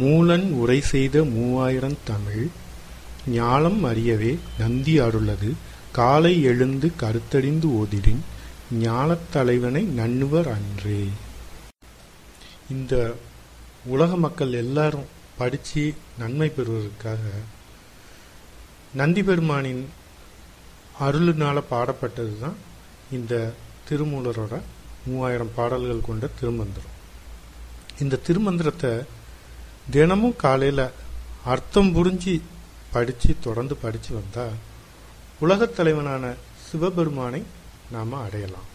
மூலன் உரை செய்த மூவாயிரம் தமிழ் ஞாலம் அறியவே நந்தி அருளது காலை எழுந்து கருத்தடிந்து ஓதிடின் ஞாலத் தலைவனை நண்ணுவர் அன்றே. இந்த உலக மக்கள் எல்லாரும் படித்து நன்மை பெறுவதற்காக நந்தி பெருமானின் அருளினால் பாடப்பட்டது தான் இந்த திருமூலரோட மூவாயிரம் பாடல்கள் கொண்ட திருமந்திரம். இந்த திருமந்திரத்தை தினமும் காலையில் அர்த்தம் புரிஞ்சு படித்து தொடர்ந்து படித்து வந்தால் உலகத் தலைவனான சிவபெருமானை நாம் அடையலாம்.